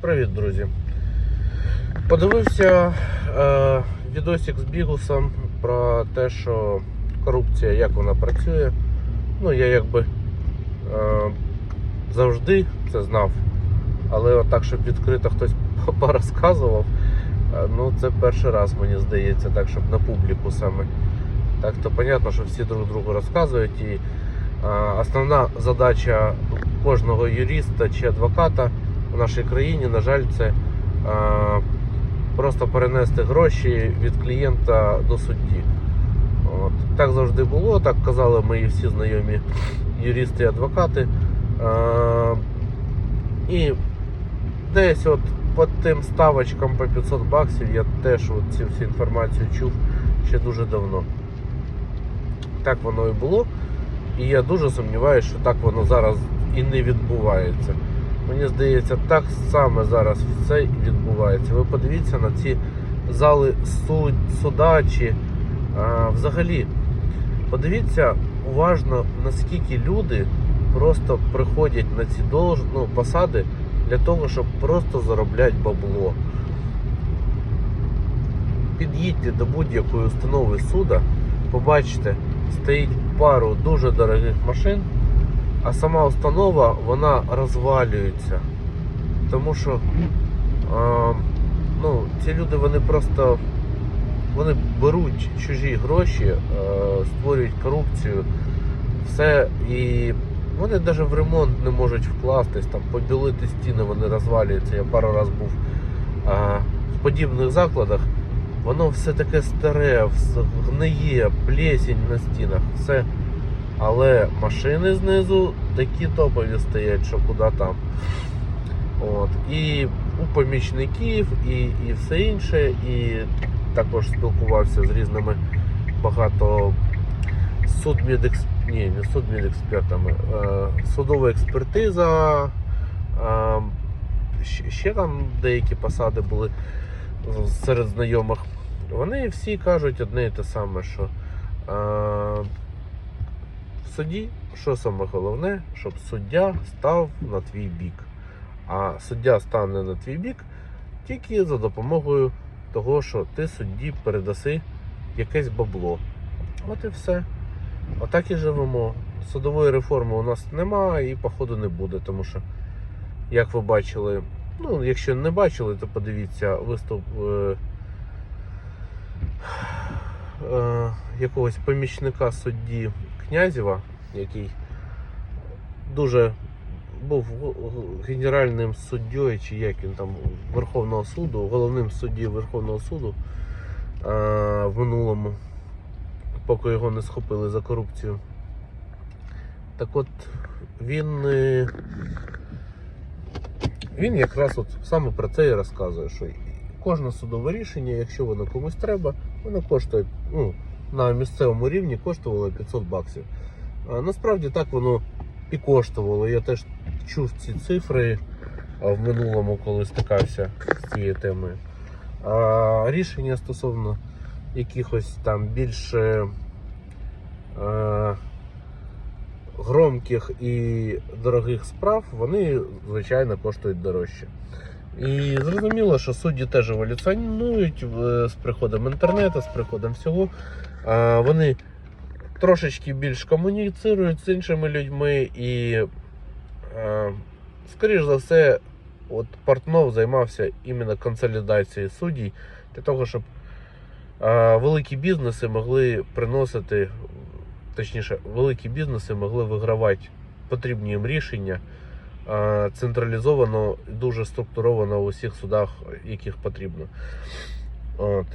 Привіт, друзі. Подивився е, відосик з Бігусом про те, що корупція, як вона працює. Ну, я якби е, завжди це знав. Але отак, щоб відкрито хтось порозказував, е, ну це перший раз, мені здається, так, щоб на публіку саме. Так, то понятно, що всі друг другу розказують. І е, основна задача кожного юриста чи адвоката в нашій країні, на жаль, це е, просто перенести гроші від клієнта до судді. От. Так завжди було, так казали мої всі знайомі юристи і адвокати. Е, і десь от по тим ставочкам по 500 баксів я теж от цю всю інформацію чув ще дуже давно. Так воно і було. І я дуже сумніваюся, що так воно зараз і не відбувається. Мені здається, так саме зараз все відбувається. Ви подивіться на ці зали суд, суда а, взагалі. Подивіться уважно, наскільки люди просто приходять на ці долж... ну, посади для того, щоб просто заробляти бабло. Під'їдьте до будь-якої установи суда, побачите, стоїть пару дуже дорогих машин, а сама установа вона розвалюється. Тому що а, ну, ці люди вони просто вони беруть чужі гроші, а, створюють корупцію, все і вони навіть в ремонт не можуть вкластись, там побілити стіни, вони розвалюються. Я пару раз був а, в подібних закладах. Воно все таке старе, гниє, плесінь на стінах, все. Але машини знизу такі топові стоять, що куди там. От. І у помічників, і, і все інше. І також спілкувався з різними багато судмедекс... Ні, не судмедекспертами, е, судова експертиза. Е, ще- там деякі посади були серед знайомих. Вони всі кажуть одне і те саме, що е, суді, що саме головне, щоб суддя став на твій бік. А суддя стане на твій бік тільки за допомогою того, що ти судді передаси якесь бабло. От і все. Отак і живемо. Судової реформи у нас немає і, походу, не буде, тому що, як ви бачили, ну, якщо не бачили, то подивіться виступ е, е, якогось помічника судді Князєва, який дуже був генеральним суддєю, чи як він там Верховного суду, головним суддєю Верховного суду е, в минулому, поки його не схопили за корупцію. Так от він. е, він якраз от саме про це і розказує, що кожне судове рішення, якщо воно комусь треба, воно коштує ну, на місцевому рівні коштувало 500 баксів. А насправді так воно і коштувало. Я теж чув ці цифри в минулому, коли стикався з цією темою. А рішення стосовно якихось там більше е, громких і дорогих справ, вони, звичайно, коштують дорожче. І зрозуміло, що судді теж еволюціонують е, з приходом інтернету, з приходом всього. Вони трошечки більш комуніцирують з іншими людьми і, скоріш за все, от Портнов займався іменно консолідацією суддів для того, щоб великі бізнеси могли приносити, точніше, великі бізнеси могли вигравати потрібні їм рішення централізовано, дуже структуровано в усіх судах, яких потрібно. От.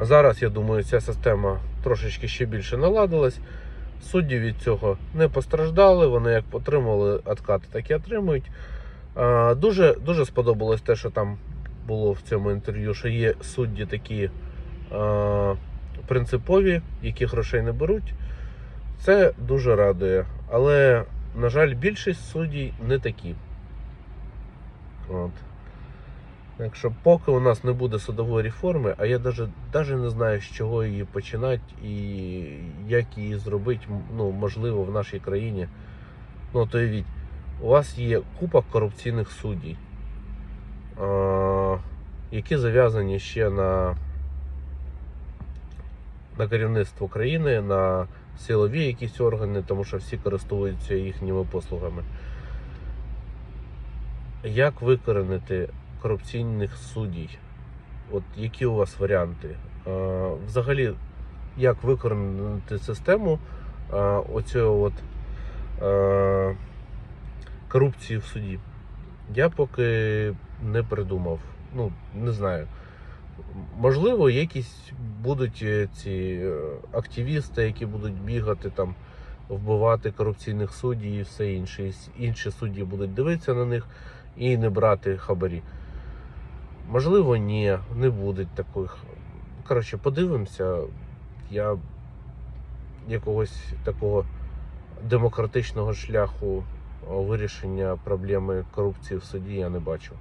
Зараз, я думаю, ця система трошечки ще більше наладилась. Судді від цього не постраждали, вони як отримали откати, так і отримують. Е, Дуже, дуже сподобалось те, що там було в цьому інтерв'ю, що є судді такі е, принципові, які грошей не беруть. Це дуже радує. Але, на жаль, більшість суддів не такі. От. Так поки у нас не буде судової реформи, а я навіть, не знаю, з чого її починати і як її зробити ну, можливо в нашій країні. Ну, то уявіть, у вас є купа корупційних суддів. які зав'язані ще на, на керівництво країни, на силові якісь органи, тому що всі користуються їхніми послугами. Як викоренити корупційних суддів? От які у вас варіанти? Взагалі, як викоренити систему оцього от, корупції в суді? Я поки не придумав. Ну, не знаю. Можливо, якісь будуть е, ці е, активісти, які будуть бігати там, вбивати корупційних суддів і все інше. Інші судді будуть дивитися на них і не брати хабарі. Можливо, ні, не буде таких. Коротше, подивимося. Я якогось такого демократичного шляху вирішення проблеми корупції в суді я не бачу.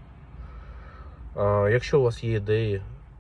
Якщо у вас є ідеї,